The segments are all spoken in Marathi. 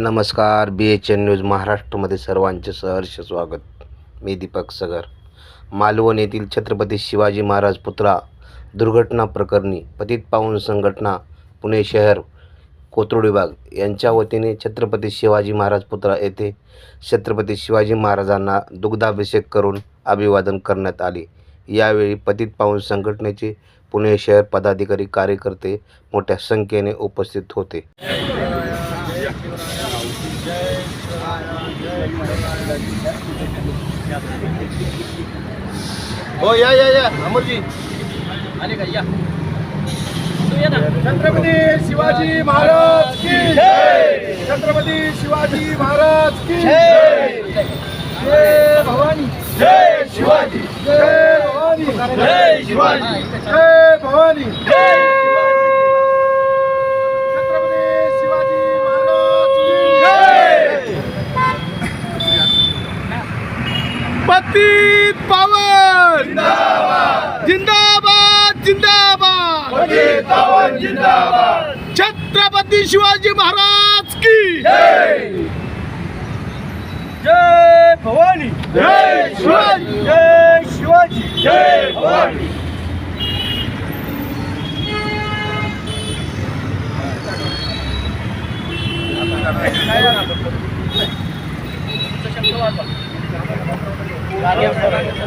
नमस्कार बी एच एन न्यूज महाराष्ट्रामध्ये सर्वांचे सहर्ष स्वागत. मी दीपक सगर. मालवण येथील छत्रपती शिवाजी महाराज पुतळा दुर्घटना प्रकरणी पतित पाऊन संघटना पुणे शहर कोथरूड विभाग यांच्या वतीने छत्रपती शिवाजी महाराज पुतळा येथे छत्रपती शिवाजी महाराजांना दुग्धाभिषेक करून अभिवादन करण्यात आले. यावेळी पतित पाऊन संघटनेचे पुणे शहर पदाधिकारी कार्यकर्ते मोठ्या संख्येने उपस्थित होते. हो या या या अमरजी आले का या. तू ये ना. छत्रपती शिवाजी महाराज की जय. छत्रपती शिवाजी महाराज की जय. जय भवानी. जय शिवाजी. जय भवानी. जय शिवाजी. जय भवानी. जय छत्रपती शिवाजी महाराज की जय पतित पावन. जिंदाबाद जिंदाबाद. जिंदाबाद छत्रपती शिवाजी महाराज की. जय भवानी. जय शिवाजी. जय शिवाजी. जय भवानी. शब्द वाजवा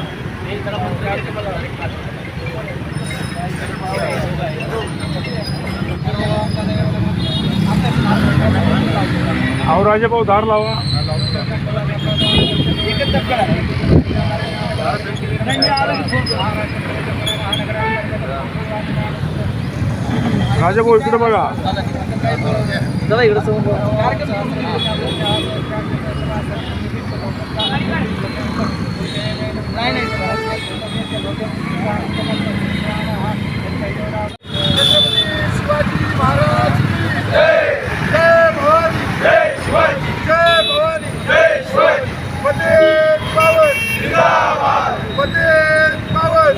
अहो राजाभाऊ धार लावा राजाभाऊ इकडे बघा चला इकडे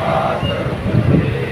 Father,